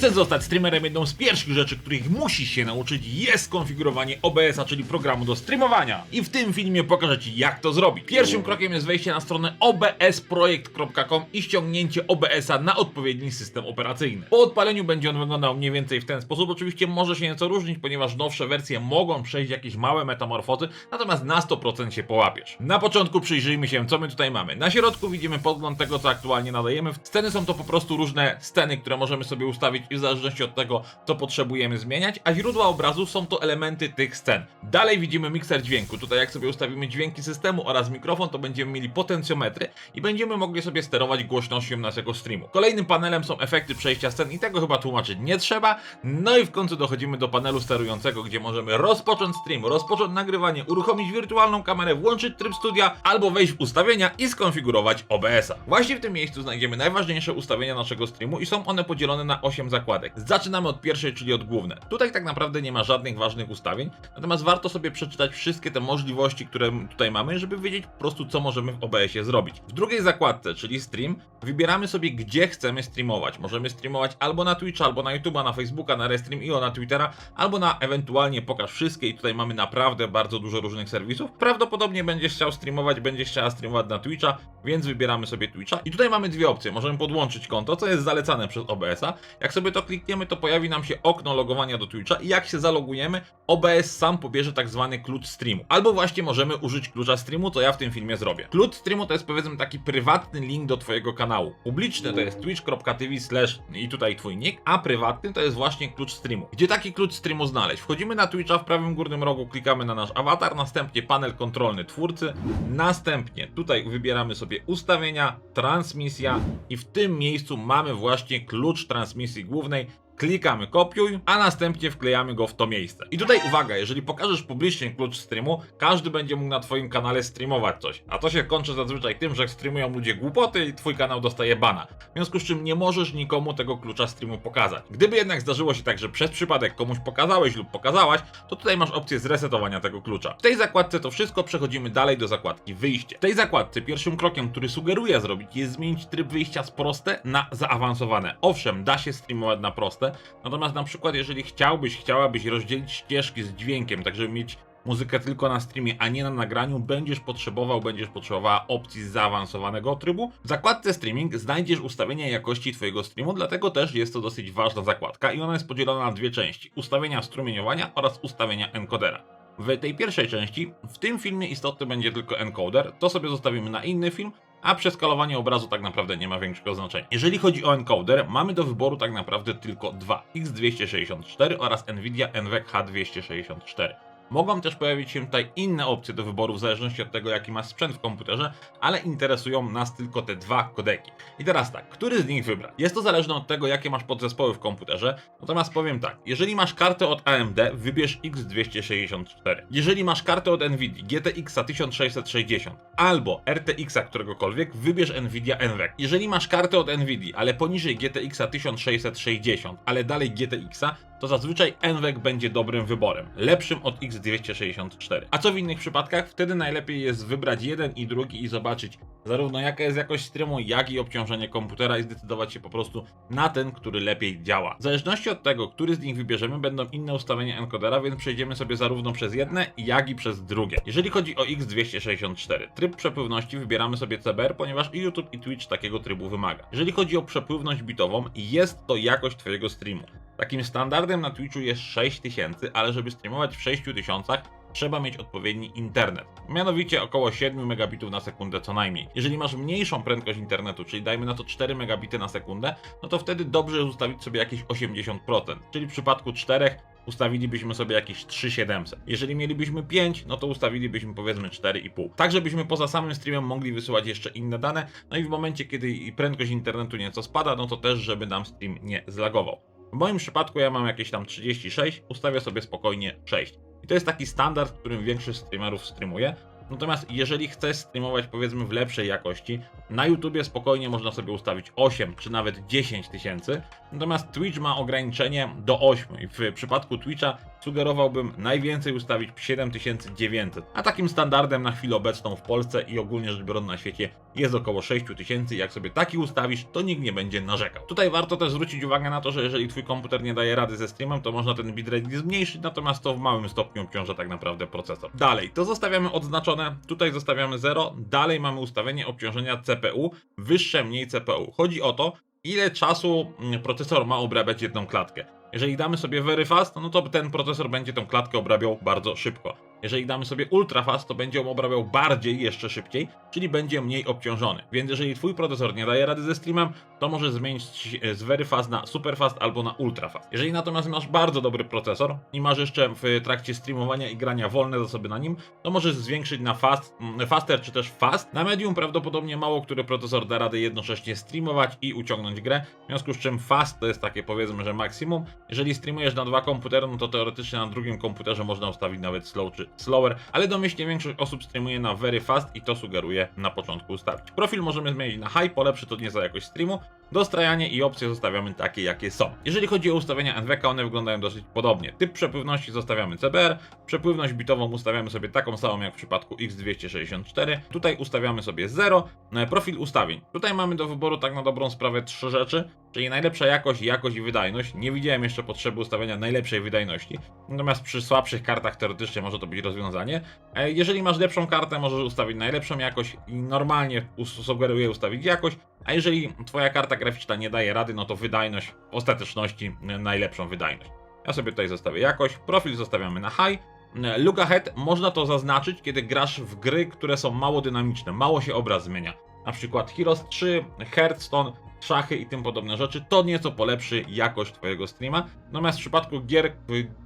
chcesz zostać streamerem, jedną z pierwszych rzeczy, których musisz się nauczyć jest konfigurowanie OBS-a, czyli programu do streamowania. I w tym filmie pokażę Ci jak to zrobić. Pierwszym krokiem jest wejście na stronę obsprojekt.com i ściągnięcie OBS-a na odpowiedni system operacyjny. Po odpaleniu będzie on wyglądał mniej więcej w ten sposób. Oczywiście może się nieco różnić, ponieważ nowsze wersje mogą przejść jakieś małe metamorfozy, natomiast na 100% się połapiesz. Na początku przyjrzyjmy się, co my tutaj mamy. Na środku widzimy podgląd tego, co aktualnie nadajemy. Sceny są to po prostu różne sceny, które możemy sobie ustawić i w zależności od tego, co potrzebujemy zmieniać, a źródła obrazu są to elementy tych scen. Dalej widzimy mikser dźwięku. Tutaj jak sobie ustawimy dźwięki systemu oraz mikrofon, to będziemy mieli potencjometry i będziemy mogli sobie sterować głośnością naszego streamu. Kolejnym panelem są efekty przejścia scen i tego chyba tłumaczyć nie trzeba. No i w końcu dochodzimy do panelu sterującego, gdzie możemy rozpocząć stream, rozpocząć nagrywanie, uruchomić wirtualną kamerę, włączyć tryb studia albo wejść w ustawienia i skonfigurować OBS-a. Właśnie w tym miejscu znajdziemy najważniejsze ustawienia naszego streamu i są one podzielone na 8 zakładek. Zaczynamy od pierwszej, czyli od główne. Tutaj tak naprawdę nie ma żadnych ważnych ustawień, natomiast warto sobie przeczytać wszystkie te możliwości, które tutaj mamy, żeby wiedzieć po prostu co możemy w OBS-ie zrobić. W drugiej zakładce, czyli stream, wybieramy sobie gdzie chcemy streamować. Możemy streamować albo na Twitcha, albo na YouTube'a, na Facebooka, na Restream.io, na Twittera, albo na ewentualnie pokaż wszystkie i tutaj mamy naprawdę bardzo dużo różnych serwisów. Prawdopodobnie będziesz chciał streamować, będziesz chciała streamować na Twitcha, więc wybieramy sobie Twitcha. I tutaj mamy dwie opcje. Możemy podłączyć konto, co jest zalecane przez OBS-a. Jak sobie to klikniemy, to pojawi nam się okno logowania do Twitcha i jak się zalogujemy, OBS sam pobierze tak zwany klucz streamu. Albo właśnie możemy użyć klucza streamu, co ja w tym filmie zrobię. Klucz streamu to jest powiedzmy taki prywatny link do twojego kanału. Publiczny to jest twitch.tv slash i tutaj twój nick, a prywatny to jest właśnie klucz streamu. Gdzie taki klucz streamu znaleźć? Wchodzimy na Twitcha, w prawym górnym rogu klikamy na nasz awatar, następnie panel kontrolny twórcy, następnie tutaj wybieramy sobie ustawienia, transmisja i w tym miejscu mamy właśnie klucz transmisji głównej, głównej klikamy kopiuj, a następnie wklejamy go w to miejsce. I tutaj uwaga, jeżeli pokażesz publicznie klucz streamu, każdy będzie mógł na twoim kanale streamować coś. A to się kończy zazwyczaj tym, że streamują ludzie głupoty i twój kanał dostaje bana. W związku z czym nie możesz nikomu tego klucza streamu pokazać. Gdyby jednak zdarzyło się tak, że przez przypadek komuś pokazałeś lub pokazałaś, to tutaj masz opcję zresetowania tego klucza. W tej zakładce to wszystko, przechodzimy dalej do zakładki wyjście. W tej zakładce pierwszym krokiem, który sugeruję zrobić, jest zmienić tryb wyjścia z proste na zaawansowane. Owszem, da się streamować na proste, Natomiast na przykład, jeżeli chciałbyś, chciałabyś rozdzielić ścieżki z dźwiękiem, tak żeby mieć muzykę tylko na streamie, a nie na nagraniu, będziesz potrzebował, będziesz potrzebowała opcji zaawansowanego trybu. W zakładce streaming znajdziesz ustawienia jakości Twojego streamu, dlatego też jest to dosyć ważna zakładka i ona jest podzielona na dwie części: ustawienia strumieniowania oraz ustawienia encodera. W tej pierwszej części, w tym filmie istotny będzie tylko encoder, to sobie zostawimy na inny film, a przeskalowanie obrazu tak naprawdę nie ma większego znaczenia. Jeżeli chodzi o encoder, mamy do wyboru tak naprawdę tylko dwa: X264 oraz Nvidia NVENC H264. Mogą też pojawić się tutaj inne opcje do wyboru w zależności od tego jaki masz sprzęt w komputerze, ale interesują nas tylko te dwa kodeki. I teraz tak, który z nich wybrać? Jest to zależne od tego jakie masz podzespoły w komputerze, natomiast powiem tak, jeżeli masz kartę od AMD, wybierz X264. Jeżeli masz kartę od Nvidia GTX 1660 albo RTX któregokolwiek, wybierz Nvidia NVENC. Jeżeli masz kartę od Nvidia, ale poniżej GTX 1660, ale dalej GTX, to zazwyczaj NVENC będzie dobrym wyborem, lepszym od X264. A co w innych przypadkach? Wtedy najlepiej jest wybrać jeden i drugi i zobaczyć zarówno jaka jest jakość streamu, jak i obciążenie komputera i zdecydować się po prostu na ten, który lepiej działa. W zależności od tego, który z nich wybierzemy, będą inne ustawienia encodera, więc przejdziemy sobie zarówno przez jedne, jak i przez drugie. Jeżeli chodzi o X264, tryb przepływności wybieramy sobie CBR, ponieważ i YouTube i Twitch takiego trybu wymaga. Jeżeli chodzi o przepływność bitową, jest to jakość Twojego streamu. Takim standardem na Twitchu jest 6000, ale żeby streamować w 6000 trzeba mieć odpowiedni internet. Mianowicie około 7 megabitów na sekundę co najmniej. Jeżeli masz mniejszą prędkość internetu, czyli dajmy na to 4 megabity na sekundę, no to wtedy dobrze jest ustawić sobie jakieś 80%. Czyli w przypadku 4 ustawilibyśmy sobie jakieś 3700. Jeżeli mielibyśmy 5, no to ustawilibyśmy powiedzmy 4,5. Tak, żebyśmy poza samym streamem mogli wysyłać jeszcze inne dane, no i w momencie, kiedy prędkość internetu nieco spada, no to też, żeby nam stream nie zlagował. W moim przypadku ja mam jakieś tam 36, ustawię sobie spokojnie 6. I to jest taki standard, którym większość streamerów streamuje. Natomiast jeżeli chcesz streamować powiedzmy w lepszej jakości, na YouTubie spokojnie można sobie ustawić 8 czy nawet 10 tysięcy. Natomiast Twitch ma ograniczenie do 8 i w przypadku Twitcha sugerowałbym najwięcej ustawić 7900. A takim standardem na chwilę obecną w Polsce i ogólnie rzecz biorąc na świecie jest około 6000. Jak sobie taki ustawisz, to nikt nie będzie narzekał. Tutaj warto też zwrócić uwagę na to, że jeżeli twój komputer nie daje rady ze streamem, to można ten bitrate zmniejszyć, natomiast to w małym stopniu obciąża tak naprawdę procesor. Dalej, to zostawiamy odznaczone, tutaj zostawiamy 0, dalej mamy ustawienie obciążenia CPU, wyższe mniej CPU. Chodzi o to, ile czasu mm, procesor ma obrabiać jedną klatkę. Jeżeli damy sobie very fast, no to ten procesor będzie tą klatkę obrabiał bardzo szybko. Jeżeli damy sobie ultra fast, to będzie ją obrabiał bardziej, jeszcze szybciej, czyli będzie mniej obciążony. Więc jeżeli twój procesor nie daje rady ze streamem, to może zmienić e, z very fast na super fast albo na ultra fast. Jeżeli natomiast masz bardzo dobry procesor i masz jeszcze w trakcie streamowania i grania wolne zasoby na nim, to możesz zwiększyć na fast, faster czy też fast. Na medium prawdopodobnie mało który procesor da radę jednocześnie streamować i uciągnąć grę, w związku z czym fast to jest takie powiedzmy, że maksimum. Jeżeli streamujesz na dwa komputery, no to teoretycznie na drugim komputerze można ustawić nawet slow czy slower, ale domyślnie większość osób streamuje na very fast i to sugeruję na początku ustawić. Profil możemy zmienić na high, polepszy to nie za jakość streamu. Dostrajanie i opcje zostawiamy takie, jakie są. Jeżeli chodzi o ustawienia NVK, one wyglądają dosyć podobnie. Typ przepływności zostawiamy CBR, przepływność bitową ustawiamy sobie taką samą jak w przypadku X264. Tutaj ustawiamy sobie 0, e, profil ustawień. Tutaj mamy do wyboru tak na dobrą sprawę trzy rzeczy, czyli najlepsza jakość, jakość i wydajność. Nie widziałem jeszcze potrzeby ustawienia najlepszej wydajności, natomiast przy słabszych kartach teoretycznie może to być rozwiązanie. E, Jeżeli masz lepszą kartę, możesz ustawić najlepszą jakość i normalnie sugeruję ustawić jakość, a jeżeli twoja karta graficzna nie daje rady, no to wydajność w ostateczności najlepszą wydajność. Ja sobie tutaj zostawię jakość, profil zostawiamy na high. Look ahead można to zaznaczyć, kiedy grasz w gry, które są mało dynamiczne, mało się obraz zmienia. Na przykład Heroes 3, Hearthstone, szachy i tym podobne rzeczy, to nieco polepszy jakość Twojego streama. Natomiast w przypadku gier y,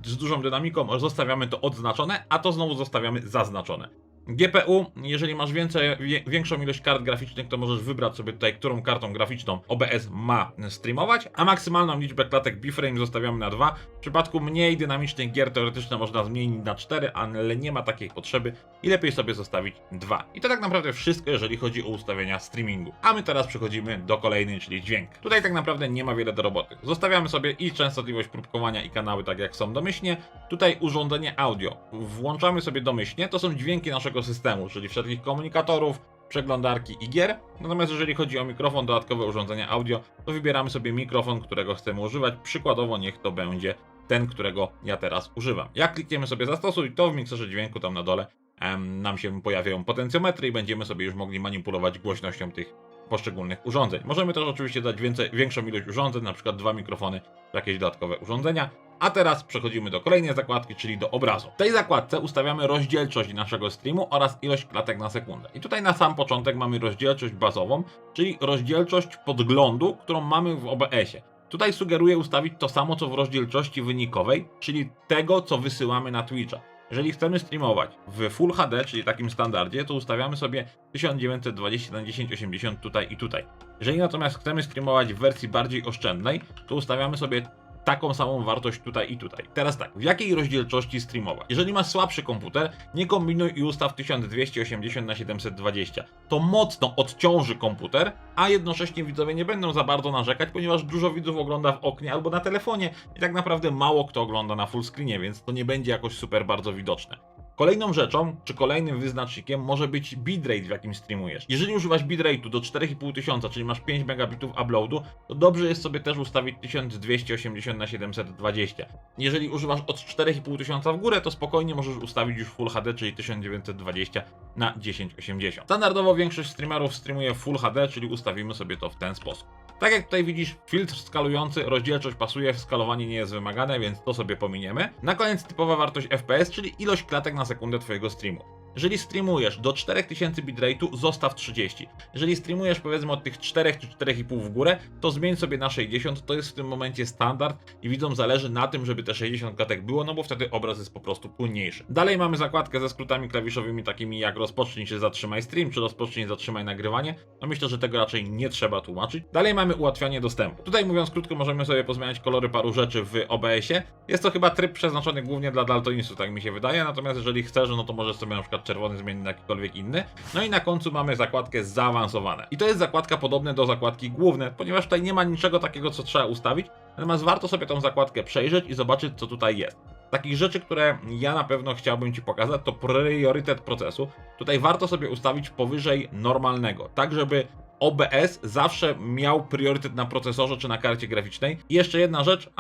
z dużą dynamiką zostawiamy to odznaczone, a to znowu zostawiamy zaznaczone. GPU, jeżeli masz więcej, większą ilość kart graficznych, to możesz wybrać sobie tutaj, którą kartą graficzną OBS ma streamować, a maksymalną liczbę klatek B-frame zostawiamy na 2. W przypadku mniej dynamicznych gier teoretycznie można zmienić na 4, ale nie ma takiej potrzeby i lepiej sobie zostawić 2. I to tak naprawdę wszystko, jeżeli chodzi o ustawienia streamingu. A my teraz przechodzimy do kolejnej, czyli dźwięk. Tutaj tak naprawdę nie ma wiele do roboty. Zostawiamy sobie i częstotliwość próbkowania i kanały tak jak są domyślnie. Tutaj urządzenie audio. Włączamy sobie domyślnie, to są dźwięki naszego systemu, czyli wszelkich komunikatorów, przeglądarki i gier. Natomiast jeżeli chodzi o mikrofon, dodatkowe urządzenia audio, to wybieramy sobie mikrofon, którego chcemy używać. Przykładowo niech to będzie ten, którego ja teraz używam. Jak klikniemy sobie zastosuj, to w mikserze dźwięku tam na dole em, nam się pojawiają potencjometry i będziemy sobie już mogli manipulować głośnością tych poszczególnych urządzeń. Możemy też oczywiście dać więcej, większą ilość urządzeń, na przykład dwa mikrofony, jakieś dodatkowe urządzenia. A teraz przechodzimy do kolejnej zakładki, czyli do obrazu. W tej zakładce ustawiamy rozdzielczość naszego streamu oraz ilość klatek na sekundę. I tutaj na sam początek mamy rozdzielczość bazową, czyli rozdzielczość podglądu, którą mamy w OBS-ie. Tutaj sugeruję ustawić to samo co w rozdzielczości wynikowej, czyli tego co wysyłamy na Twitcha. Jeżeli chcemy streamować w Full HD, czyli takim standardzie, to ustawiamy sobie 1920 na 1080 tutaj i tutaj. Jeżeli natomiast chcemy streamować w wersji bardziej oszczędnej, to ustawiamy sobie taką samą wartość tutaj i tutaj. Teraz tak, w jakiej rozdzielczości streamować? Jeżeli masz słabszy komputer, nie kombinuj i ustaw 1280 na 720. To mocno odciąży komputer, a jednocześnie widzowie nie będą za bardzo narzekać, ponieważ dużo widzów ogląda w oknie albo na telefonie i tak naprawdę mało kto ogląda na full screenie, więc to nie będzie jakoś super bardzo widoczne. Kolejną rzeczą, czy kolejnym wyznacznikiem może być bitrate, w jakim streamujesz. Jeżeli używasz bitrate'u do 4500, czyli masz 5 megabitów uploadu, to dobrze jest sobie też ustawić 1280 na 720. Jeżeli używasz od 4500 w górę, to spokojnie możesz ustawić już Full HD, czyli 1920 na 1080. Standardowo większość streamerów streamuje Full HD, czyli ustawimy sobie to w ten sposób. Tak jak tutaj widzisz, filtr skalujący, rozdzielczość pasuje, skalowanie nie jest wymagane, więc to sobie pominiemy. Na koniec typowa wartość FPS, czyli ilość klatek na sekundę twojego streamu. Jeżeli streamujesz do 4000 bitrate'u, zostaw 30. Jeżeli streamujesz powiedzmy od tych 4 czy 4,5 w górę, to zmień sobie na 60, to jest w tym momencie standard i widzom zależy na tym, żeby te 60 klatek było, no bo wtedy obraz jest po prostu płynniejszy. Dalej mamy zakładkę ze skrótami klawiszowymi takimi jak rozpocznij czy zatrzymaj stream, czy rozpocznij zatrzymaj nagrywanie. No myślę, że tego raczej nie trzeba tłumaczyć. Dalej mamy ułatwianie dostępu. Tutaj mówiąc krótko, możemy sobie pozmieniać kolory paru rzeczy w OBS-ie. Jest to chyba tryb przeznaczony głównie dla daltonistów, tak mi się wydaje, natomiast jeżeli chcesz, no to możesz sobie na przykład czerwony zmienić na jakikolwiek inny. No i na końcu mamy zakładkę zaawansowane. I to jest zakładka podobna do zakładki główne, ponieważ tutaj nie ma niczego takiego, co trzeba ustawić, natomiast warto sobie tą zakładkę przejrzeć i zobaczyć, co tutaj jest. Takich rzeczy, które ja na pewno chciałbym Ci pokazać, to priorytet procesu. Tutaj warto sobie ustawić powyżej normalnego, tak żeby OBS zawsze miał priorytet na procesorze czy na karcie graficznej. I jeszcze jedna rzecz,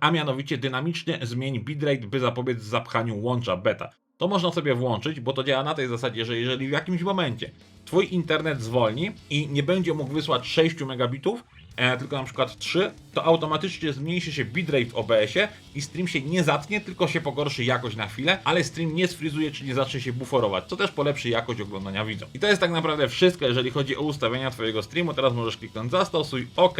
a mianowicie dynamicznie zmień bitrate, by zapobiec zapchaniu łącza beta. To można sobie włączyć, bo to działa na tej zasadzie, że jeżeli w jakimś momencie Twój internet zwolni i nie będzie mógł wysłać 6 megabitów, e, tylko na przykład 3, to automatycznie zmniejszy się bitrate w OBS-ie i stream się nie zatnie, tylko się pogorszy jakość na chwilę, ale stream nie sfrizuje, czyli nie zacznie się buforować, co też polepszy jakość oglądania widzom. I to jest tak naprawdę wszystko, jeżeli chodzi o ustawienia Twojego streamu. Teraz możesz kliknąć zastosuj, OK,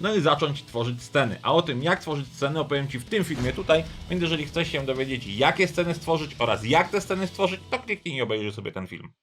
no i zacząć tworzyć sceny. A o tym, jak tworzyć sceny, opowiem Ci w tym filmie tutaj, więc jeżeli chcesz się dowiedzieć, jakie sceny stworzyć oraz jak te sceny stworzyć, to kliknij i obejrzyj sobie ten film.